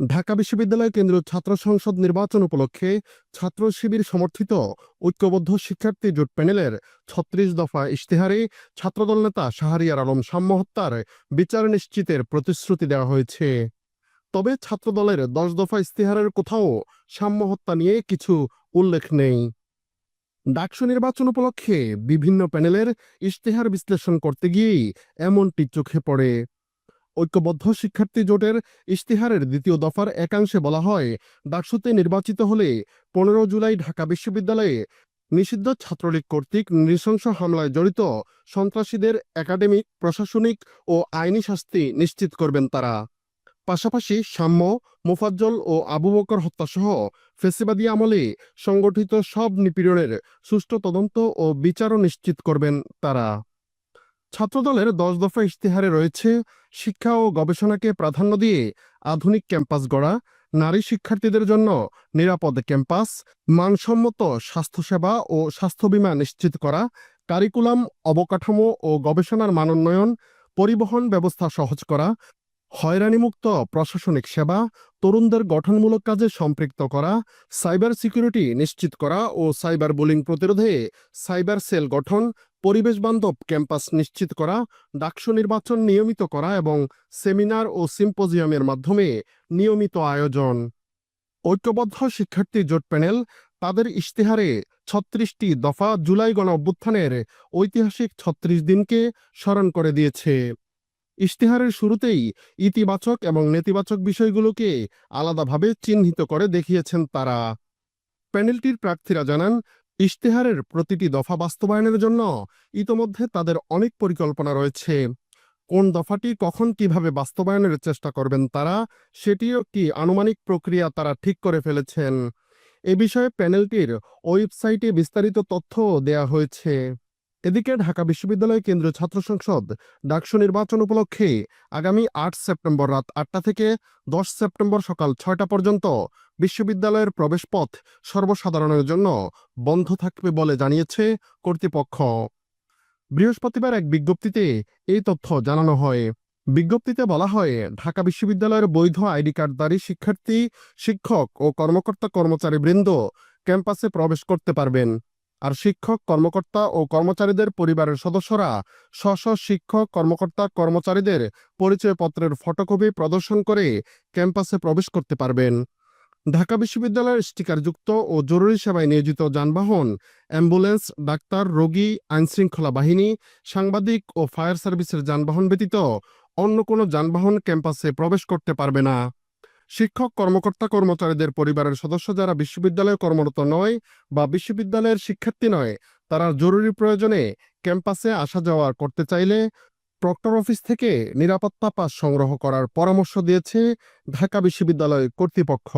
ঢাকা বিশ্ববিদ্যালয় কেন্দ্রীয় ছাত্র সংসদ নির্বাচন উপলক্ষে ছাত্র শিবির সমর্থিত ঐক্যবদ্ধ শিক্ষার্থী জোট প্যানেলের ছত্রিশ দফা ইশতেহারে ছাত্রদল নেতা শাহরিয়ার আলম সাম্য হত্যার বিচার নিশ্চিতের প্রতিশ্রুতি দেওয়া হয়েছে। তবে ছাত্রদলের দশ দফা ইশতেহারের কোথাও সাম্য হত্যা নিয়ে কিছু উল্লেখ নেই। ডাকসু নির্বাচন উপলক্ষে বিভিন্ন প্যানেলের ইশতেহার বিশ্লেষণ করতে গিয়েই এমনটি চোখে পড়ে। ঐক্যবদ্ধ শিক্ষার্থী জোটের ইশতেহারের দ্বিতীয় দফার একাংশে বলা হয়, ডাকসুতে নির্বাচিত হলে পনেরো জুলাই ঢাকা বিশ্ববিদ্যালয়ে নিষিদ্ধ ছাত্রলীগ কর্তৃক নৃশংস হামলায় জড়িত সন্ত্রাসীদের একাডেমিক, প্রশাসনিক ও আইনি শাস্তি নিশ্চিত করবেন তারা। পাশাপাশি সাম্য, মোফাজ্জল ও আবু বকর হত্যাসহ ফেসিবাদী আমলে সংগঠিত সব নিপীড়নের সুষ্ঠু তদন্ত ও বিচারও নিশ্চিত করবেন তারা। ছাত্রদলের দশ দফা ইশতেহারে রয়েছে শিক্ষা ও গবেষণাকে প্রাধান্য দিয়ে আধুনিক ক্যাম্পাস গড়া, নারী শিক্ষার্থীদের জন্য নিরাপদ ক্যাম্পাস, মানসম্মত স্বাস্থ্যসেবা ও স্বাস্থ্য বীমা নিশ্চিত করা, কারিকুলাম, অবকাঠামো ও গবেষণার মানোন্নয়ন, পরিবহন ব্যবস্থা সহজ করা, হয়রানিমুক্ত প্রশাসনিক সেবা, তরুণদের গঠনমূলক কাজে সম্পৃক্ত করা, সাইবার সিকিউরিটি নিশ্চিত করা ও সাইবার বুলিং প্রতিরোধে সাইবার সেল গঠন পরিবেশ বান্ধব ক্যাম্পাস নিশ্চিত করা, ডাকসু নির্বাচন নিয়মিত করা এবং সেমিনার ও সিম্পোজিয়ামের মাধ্যমে নিয়মিত আয়োজন। ঐক্যবদ্ধ শিক্ষার্থী জোট প্যানেল, তাদের ইশতেহারে ছত্রিশটি দফা জুলাই গণ অভ্যুত্থানের ঐতিহাসিক ছত্রিশ দিনকে স্মরণ করে দিয়েছে। ইশতেহারের শুরুতেই ইতিবাচক এবং নেতিবাচক বিষয়গুলোকে আলাদাভাবে চিহ্নিত করে দেখিয়েছেন তারা। প্যানেলটির প্রার্থীরা জানান ইশতেহারের প্রতিটি দফা বাস্তবায়নের জন্য ইতোমধ্যে তাদের অনেক পরিকল্পনা রয়েছে। কোন দফাটি কখন কীভাবে বাস্তবায়নের চেষ্টা করবেন তারা, সেটিও কি আনুমানিক প্রক্রিয়া তারা ঠিক করে ফেলেছেন? এ বিষয়ে প্যানেলটির ওয়েবসাইটে বিস্তারিত তথ্য দেয়া হয়েছে। এদিকে ঢাকা বিশ্ববিদ্যালয় কেন্দ্রীয় ছাত্র সংসদ ডাকসু নির্বাচন উপলক্ষে আগামী আট সেপ্টেম্বর রাত আটটা থেকে দশ সেপ্টেম্বর সকাল ছয়টা পর্যন্ত বিশ্ববিদ্যালয়ের প্রবেশপথ সর্বসাধারণের জন্য বন্ধ থাকবে বলে জানিয়েছে কর্তৃপক্ষ। বৃহস্পতিবার এক বিজ্ঞপ্তিতে এই তথ্য জানানো হয়। বিজ্ঞপ্তিতে বলা হয়, ঢাকা বিশ্ববিদ্যালয়ের বৈধ আইডি কার্ডধারী শিক্ষার্থী, শিক্ষক ও কর্মকর্তা কর্মচারী বৃন্দ ক্যাম্পাসে প্রবেশ করতে পারবেন। আর শিক্ষক, কর্মকর্তা ও কর্মচারীদের পরিবারের সদস্যরা স্ব শিক্ষক, কর্মকর্তা, কর্মচারীদের পরিচয়পত্রের ফটোকপি প্রদর্শন করে ক্যাম্পাসে প্রবেশ করতে পারবেন। ঢাকা বিশ্ববিদ্যালয়ের স্টিকারযুক্ত ও জরুরি সেবায় নিয়োজিত যানবাহন, অ্যাম্বুলেন্স, ডাক্তার, রোগী, আইনশৃঙ্খলা বাহিনী, সাংবাদিক ও ফায়ার সার্ভিসের যানবাহন ব্যতীত অন্য কোনো যানবাহন ক্যাম্পাসে প্রবেশ করতে পারবে না। শিক্ষক, কর্মকর্তা, কর্মচারীদের পরিবারের সদস্য যারা বিশ্ববিদ্যালয়ে কর্মরত নয় বা বিশ্ববিদ্যালয়ের শিক্ষার্থী নয়, তারা জরুরি প্রয়োজনে ক্যাম্পাসে আসা যাওয়া করতে চাইলে প্রক্টর অফিস থেকে নিরাপত্তা পাস সংগ্রহ করার পরামর্শ দিয়েছে ঢাকা বিশ্ববিদ্যালয় কর্তৃপক্ষ।